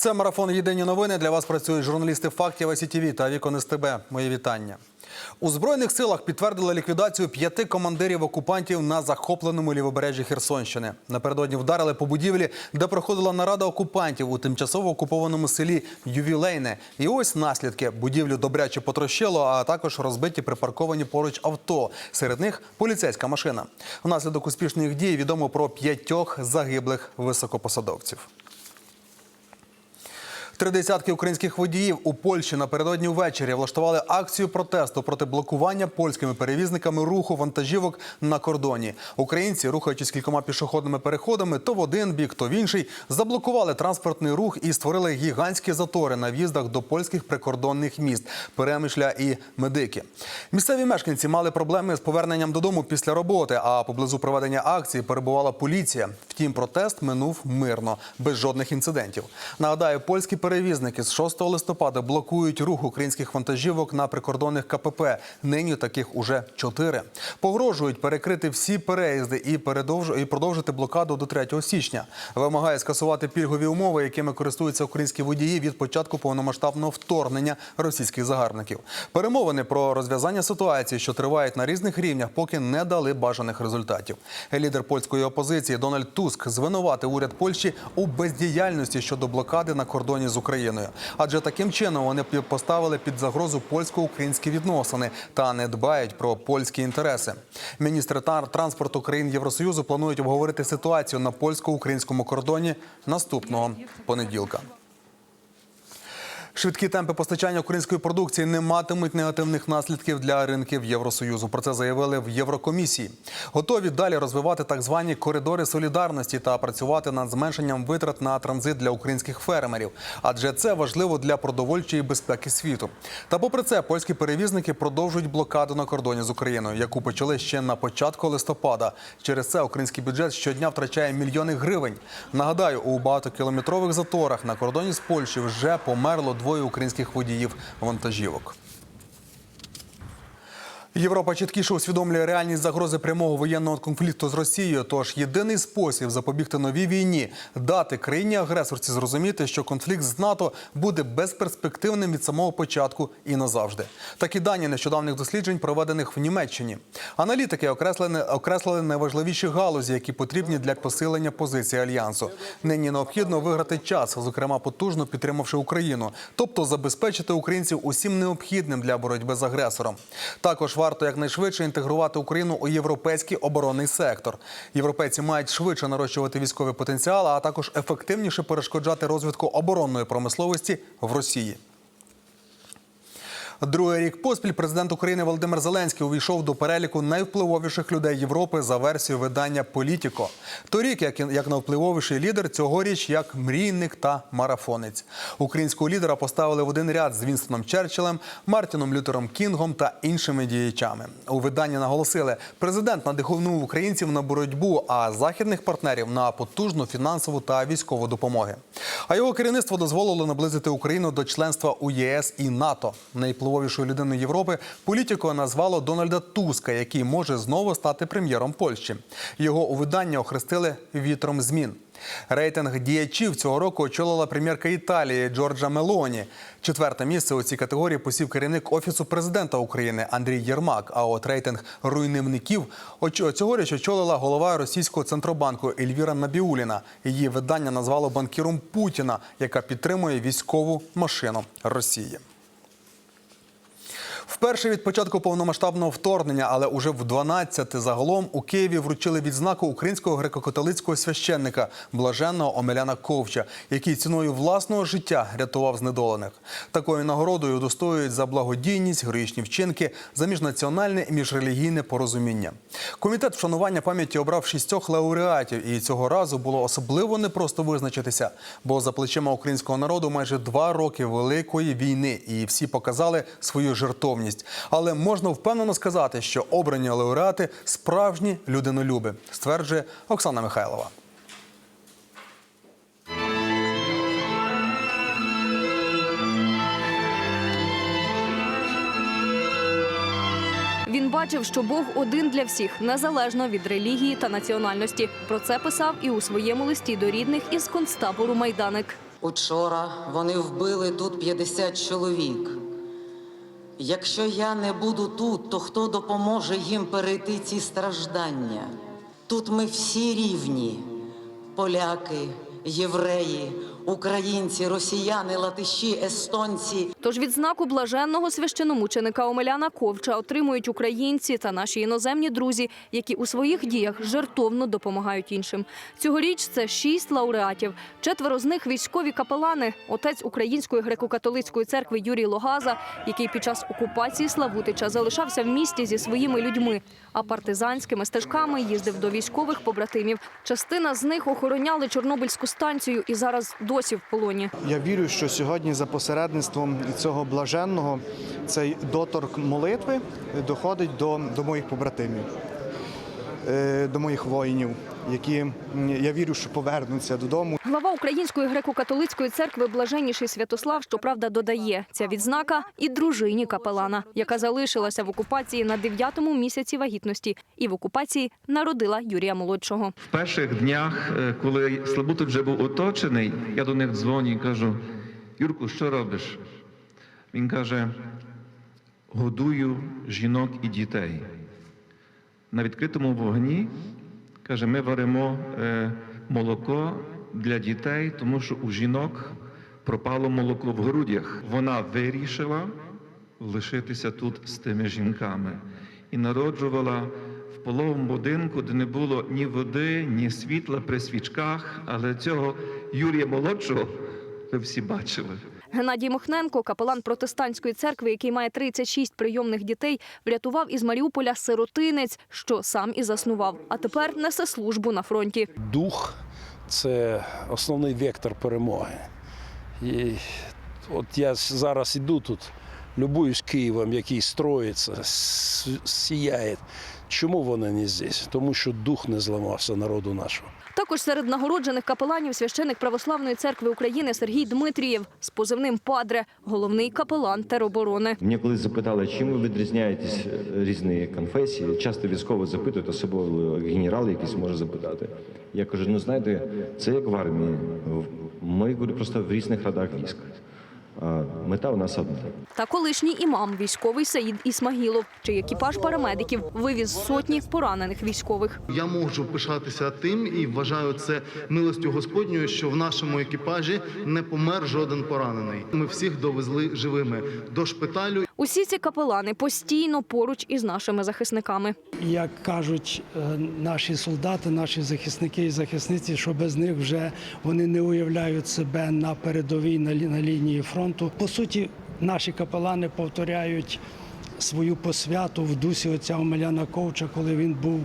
Це марафон Єдині новини. Для вас працюють журналісти фактів СІТВ та Вікон СТБ. Мої вітання. У збройних силах підтвердили ліквідацію п'яти командирів окупантів на захопленому лівобережжі Херсонщини. Напередодні вдарили по будівлі, де проходила нарада окупантів у тимчасово окупованому селі Ювілейне. І ось наслідки: будівлю добряче потрощило, а також розбиті припарковані поруч авто. Серед них поліцейська машина. Внаслідок успішних дій відомо про п'ятьох загиблих високопосадовців. Три десятки українських водіїв у Польщі напередодні ввечері влаштували акцію протесту проти блокування польськими перевізниками руху вантажівок на кордоні. Українці, рухаючись кількома пішохідними переходами, то в один бік, то в інший, заблокували транспортний рух і створили гігантські затори на в'їздах до польських прикордонних міст Перемишля і Медики. Місцеві мешканці мали проблеми з поверненням додому після роботи. А поблизу проведення акції перебувала поліція. Втім, протест минув мирно, без жодних інцидентів. Нагадаю, польські перевізники з 6 листопада блокують рух українських вантажівок на прикордонних КПП. Нині таких уже чотири. Погрожують перекрити всі переїзди і і продовжити блокаду до 3 січня. Вимагає скасувати пільгові умови, якими користуються українські водії від початку повномасштабного вторгнення російських загарбників. Перемовини про розв'язання ситуації, що тривають на різних рівнях, поки не дали бажаних результатів. Лідер польської опозиції Дональд Туск звинуватив уряд Польщі у бездіяльності щодо блокади на кордоні з Україною. Адже таким чином вони поставили під загрозу польсько-українські відносини та не дбають про польські інтереси. Міністри транспорту країн Євросоюзу планують обговорити ситуацію на польсько-українському кордоні наступного понеділка. Швидкі темпи постачання української продукції не матимуть негативних наслідків для ринків Євросоюзу. Про це заявили в Єврокомісії. Готові далі розвивати так звані коридори солідарності та працювати над зменшенням витрат на транзит для українських фермерів, адже це важливо для продовольчої безпеки світу. Та попри це, польські перевізники продовжують блокаду на кордоні з Україною, яку почали ще на початку листопада. Через це український бюджет щодня втрачає мільйони гривень. Нагадаю, у багатокілометрових заторах на кордоні з Польщею вже померло двоє українських водіїв вантажівок. Європа чіткіше усвідомлює реальність загрози прямого воєнного конфлікту з Росією. Тож єдиний спосіб запобігти новій війні дати країні агресорці зрозуміти, що конфлікт з НАТО буде безперспективним від самого початку і назавжди. Такі дані нещодавних досліджень, проведених в Німеччині. Аналітики окреслили, окреслили найважливіші галузі, які потрібні для посилення позиції альянсу. Нині необхідно виграти час, зокрема потужно підтримавши Україну, тобто забезпечити українців усім необхідним для боротьби з агресором. Також варто якнайшвидше інтегрувати Україну у європейський оборонний сектор. Європейці мають швидше нарощувати військовий потенціал, а також ефективніше перешкоджати розвитку оборонної промисловості в Росії. Другий рік поспіль президент України Володимир Зеленський увійшов до переліку найвпливовіших людей Європи за версією видання Політіко. Торік, як, як найвпливовіший лідер, цьогоріч як мрійник та марафонець. Українського лідера поставили в один ряд з Вінстоном Черчиллем, Мартіном Лютером Кінгом та іншими діячами. У виданні наголосили, президент надихнув українців на боротьбу, а західних партнерів на потужну фінансову та військову допомоги. А його керівництво дозволило наблизити Україну до членства у ЄС і НАТО. Найвпливовішою людиною Європи політико назвало Дональда Туска, який може знову стати прем'єром Польщі. Його у виданні охрестили вітром змін. Рейтинг діячів цього року очолила прем'єрка Італії Джорджа Мелоні. Четверте місце у цій категорії посів керівник офісу президента України Андрій Єрмак. А от рейтинг руйнівників цьогоріч очолила голова російського центробанку Ельвіра Набіуліна. Її видання назвало банкіром Путіна, яка підтримує військову машину Росії. Вперше від початку повномасштабного вторгнення, але уже в 12 загалом у Києві вручили відзнаку українського греко-католицького священника блаженного Омеляна Ковча, який ціною власного життя рятував знедолених. Такою нагородою удостоюють за благодійність, героїчні вчинки, за міжнаціональне і міжрелігійне порозуміння. Комітет вшанування пам'яті обрав шістьох лауреатів, і цього разу було особливо непросто визначитися, бо за плечима українського народу майже два роки великої війни, і всі показали свою жертовність. Але можна впевнено сказати, що обрані лауреати справжні людинолюби, стверджує Оксана Михайлова. Він бачив, що Бог один для всіх, незалежно від релігії та національності. Про це писав і у своєму листі до рідних із концтабору Майданик. Учора вони вбили тут 50 чоловік. Якщо я не буду тут, то хто допоможе їм перейти ці страждання? Тут ми всі рівні: поляки, євреї, українці, росіяни, латиші, естонці. Тож відзнаку блаженного священомученика Омеляна Ковча отримують українці та наші іноземні друзі, які у своїх діях жертовно допомагають іншим. Цьогоріч це шість лауреатів. Четверо з них військові капелани. Отець Української греко-католицької церкви Юрій Логаза, який під час окупації Славутича залишався в місті зі своїми людьми, а партизанськими стежками їздив до військових побратимів. Частина з них охороняли Чорнобильську станцію і зараз досі в полоні. Я вірю, що сьогодні за посередництвом цього блаженного цей доторк молитви доходить до, до моїх побратимів, е, до моїх воїнів, які я вірю, що повернуться додому. Глава Української греко-католицької церкви Блаженніший Святослав, щоправда, додає ця відзнака і дружині капелана, яка залишилася в окупації на дев'ятому місяці вагітності, і в окупації народила Юрія Молодшого. В перших днях, е, коли Слабутич вже був оточений, я до них дзвоню і кажу: Юрку, що робиш? Він каже: годую жінок і дітей. На відкритому вогні каже, ми варимо е, молоко для дітей, тому що у жінок пропало молоко в грудях. Вона вирішила лишитися тут з тими жінками і народжувала в половому будинку, де не було ні води, ні світла при свічках, але цього Юрія Молодшого ви всі бачили. Геннадій Мохненко, капелан протестантської церкви, який має 36 прийомних дітей, врятував із Маріуполя сиротинець, що сам і заснував. А тепер несе службу на фронті. дух це основний вектор перемоги. І от я зараз іду тут, любуюсь Києвом, який строїться, сіяє. Чому вони не здесь? Тому що дух не зламався народу нашого. Також серед нагороджених капеланів священик Православної церкви України Сергій Дмитрієв з позивним Падре, головний капелан тероборони. Мене колись запитали, чим ви відрізняєтесь е, різні конфесії. Часто військово запитують, особливо генерал якийсь може запитати. Я кажу: ну знаєте, це як в армії. Ми говорю, просто в різних родах військ. А мета у нас одна. Та колишній імам, військовий Саїд Ісмагілов, чий екіпаж парамедиків вивіз сотні поранених військових. Я можу пишатися тим і вважаю це милостю Господньою, що в нашому екіпажі не помер жоден поранений. Ми всіх довезли живими до шпиталю. Усі ці капелани постійно поруч із нашими захисниками. як кажуть е, наші солдати, наші захисники і захисниці, що без них вже вони не уявляють себе на передовій на, лі- на лінії фронту. По суті, наші капелани повторяють свою посвяту в дусі отця Омеляна Ковча, коли він був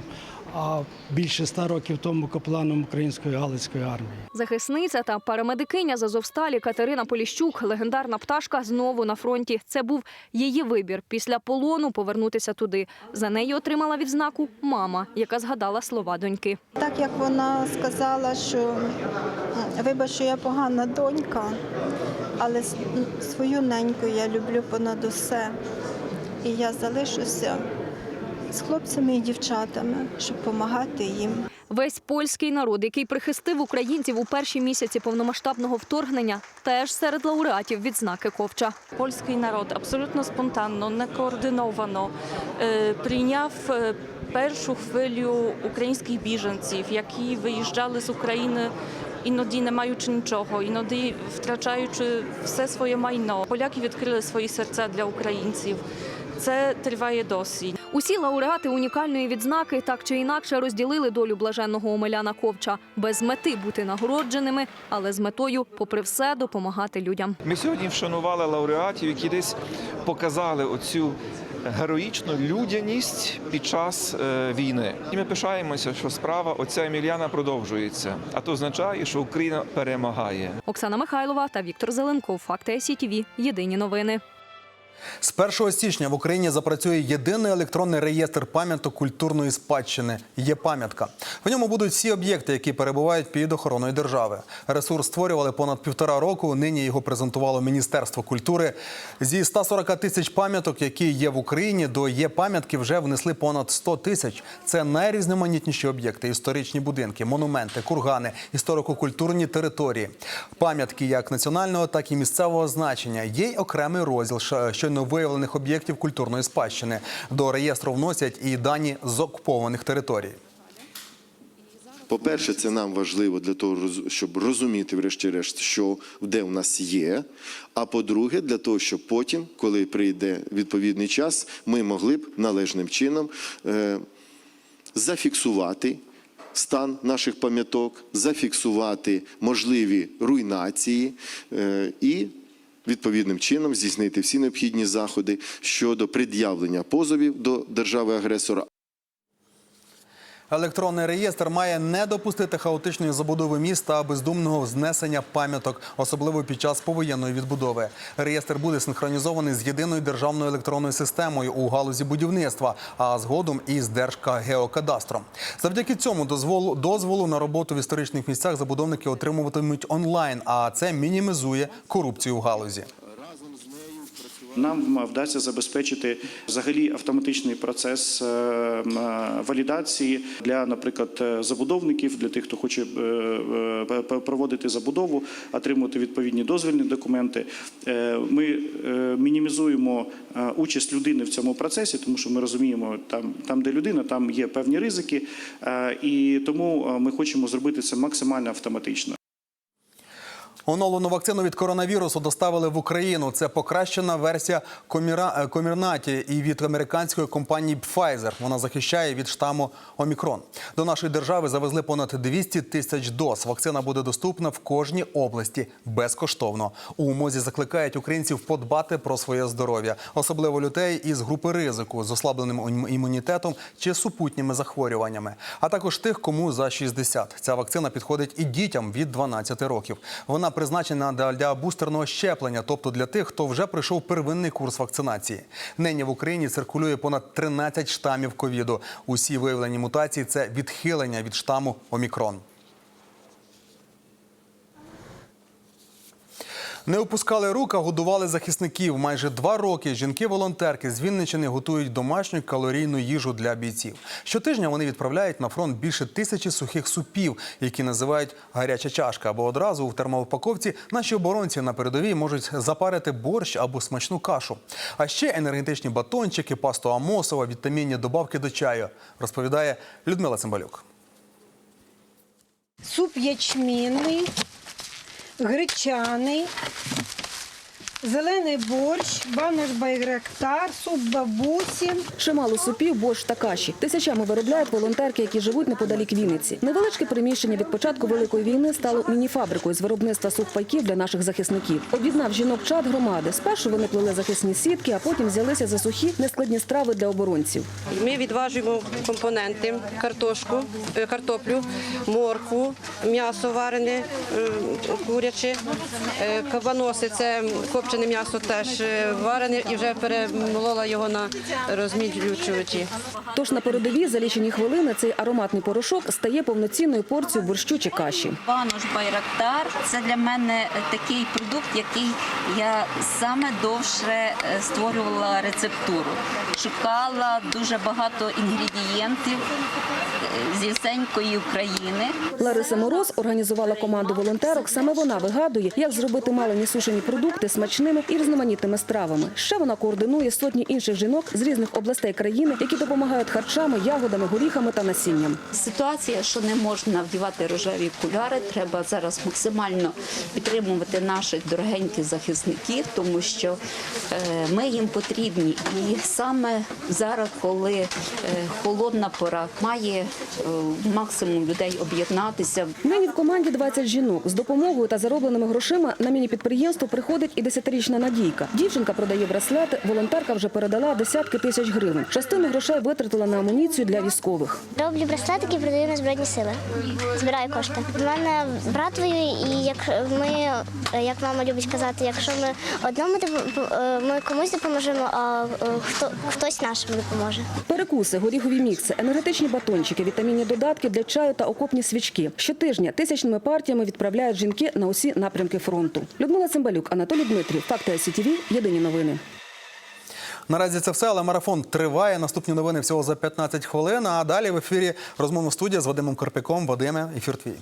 а, більше ста років тому капеланом Української Галицької армії. Захисниця та парамедикиня з Азовсталі Катерина Поліщук, легендарна пташка, знову на фронті. Це був її вибір після полону повернутися туди. За неї отримала відзнаку мама, яка згадала слова доньки. Так як вона сказала, що вибач, що я погана донька, але свою неньку я люблю понад усе. І я залишуся з хлопцями і дівчатами, щоб допомагати їм. Весь польський народ, який прихистив українців у перші місяці повномасштабного вторгнення, теж серед лауреатів відзнаки Ковча. Польський народ абсолютно спонтанно, некоординовано е, прийняв е, першу хвилю українських біженців, які виїжджали з України. Іноді не маючи нічого, іноді втрачаючи все своє майно. Поляки відкрили свої серця для українців. Це триває досі. Усі лауреати унікальної відзнаки так чи інакше розділили долю блаженного Омеляна Ковча без мети бути нагородженими, але з метою, попри все, допомагати людям. Ми сьогодні вшанували лауреатів, які десь показали оцю героїчну людяність під час е, війни. І ми пишаємося, що справа отця Еміліана продовжується. А то означає, що Україна перемагає. Оксана Михайлова та Віктор Зеленков. Факти СІТВ. Єдині новини. З 1 січня в Україні запрацює єдиний електронний реєстр пам'яток культурної спадщини є пам'ятка. В ньому будуть всі об'єкти, які перебувають під охороною держави. Ресурс створювали понад півтора року. Нині його презентувало Міністерство культури. Зі 140 тисяч пам'яток, які є в Україні, до є пам'ятки вже внесли понад 100 тисяч. Це найрізноманітніші об'єкти: історичні будинки, монументи, кургани, історико-культурні території, пам'ятки як національного, так і місцевого значення. Є й окремий розділ ш- щойно виявлених об'єктів культурної спадщини. До реєстру вносять і дані з окупованих територій. По-перше, це нам важливо для того, щоб розуміти, врешті-решт, що де у нас є. А по-друге, для того, щоб потім, коли прийде відповідний час, ми могли б належним чином е, зафіксувати стан наших пам'яток, зафіксувати можливі руйнації е, і відповідним чином здійснити всі необхідні заходи щодо пред'явлення позовів до держави-агресора Електронний реєстр має не допустити хаотичної забудови міста, бездумного знесення пам'яток, особливо під час повоєнної відбудови. Реєстр буде синхронізований з єдиною державною електронною системою у галузі будівництва, а згодом і з Держкагеокадастром. Завдяки цьому дозволу дозволу на роботу в історичних місцях забудовники отримуватимуть онлайн, а це мінімізує корупцію в галузі. Нам вдасться забезпечити взагалі автоматичний процес е, е, валідації для, наприклад, е, забудовників, для тих, хто хоче проводити забудову, отримувати відповідні дозвільні документи. Ми мінімізуємо участь людини в цьому процесі, тому що ми розуміємо, там, там де людина, там є певні ризики, і тому ми хочемо зробити це максимально автоматично. Оновлену вакцину від коронавірусу доставили в Україну. Це покращена версія коміра... е, комірнаті і від американської компанії Pfizer. Вона захищає від штаму Омікрон. До нашої держави завезли понад 200 тисяч доз. Вакцина буде доступна в кожній області безкоштовно. У МОЗі закликають українців подбати про своє здоров'я, особливо людей із групи ризику з ослабленим ім- імунітетом чи супутніми захворюваннями, а також тих, кому за 60. Ця вакцина підходить і дітям від 12 років. Вона призначена для- бустерного щеплення, тобто для тих, хто вже пройшов первинний курс вакцинації. Нині в Україні циркулює понад 13 штамів ковіду. Усі виявлені мутації це відхилення від штаму Омікрон. Не опускали рук, а годували захисників. Майже два роки жінки-волонтерки з Вінничини готують домашню калорійну їжу для бійців. Щотижня вони відправляють на фронт більше тисячі сухих супів, які називають гаряча чашка. Або одразу у термоупаковці наші оборонці на передовій можуть запарити борщ або смачну кашу. А ще енергетичні батончики, пасту Амосова, вітамінні добавки до чаю, розповідає Людмила Цимбалюк. суп ячмінний, гречаний, зелений борщ, банош байректар, суп бабусі. Чимало супів, борщ та каші. Тисячами виробляють волонтерки, які живуть неподалік Вінниці. Невеличке приміщення від початку великої війни стало мініфабрикою з виробництва сухпайків для наших захисників. Об'єднав жінок чат громади. Спершу вони плели захисні сітки, а потім взялися за сухі нескладні страви для оборонців. Ми відважуємо компоненти: картошку, е, картоплю, моркву, м'ясо варене, е, куряче, е, кабаноси це копчене м'ясо теж е, варене і вже перемолола його на розміджувачі. Тож на передовій за лічені хвилини цей ароматний порошок стає повноцінною порцією борщу чи каші. Банош Байрактар це для мене такий продукт, який я саме довше е, створювала рецептуру. Шукала дуже багато інгредієнтів е, зі всенької України. Лариса Мороз організувала команду волонтерок. Саме вона вигадує, як зробити малені сушені продукти смачними і різноманітними стравами. Ще вона координує сотні інших жінок з різних областей країни, які допомагають харчами, ягодами, горіхами та насінням. Ситуація, що не можна вдівати рожеві окуляри, треба зараз максимально підтримувати наших дорогеньких захисників, тому що е, ми їм потрібні. І саме зараз, коли е, холодна пора, має е, максимум людей об'єднатися. Нині в команді 20 жінок з допомогою та заробленими грошима на міні-підприємство приходить і 15-річна Надійка. Дівчинка продає браслети. Волонтерка вже передала десятки тисяч гривень. Частину грошей витратила на амуніцію для військових. Роблю браслетики, продаю на збройні сили. Збираю кошти. У мене брат воює, і як ми, як мама любить казати, якщо ми одному е, ми комусь допоможемо, а е, хто хтось нашим допоможе. Перекуси, горіхові мікси, енергетичні батончики, вітамінні додатки для чаю та окопні свічки. Щотижня тисячними партіями відправляють жінки на усі напрямки фронту. Людмила Цимбалюк, Анатолій Дмитрів, Факти СІТВ, Єдині новини. Наразі це все, але марафон триває. Наступні новини всього за 15 хвилин. А далі в ефірі розмовна студія з Вадимом Карпіком. Вадиме, ефір твій.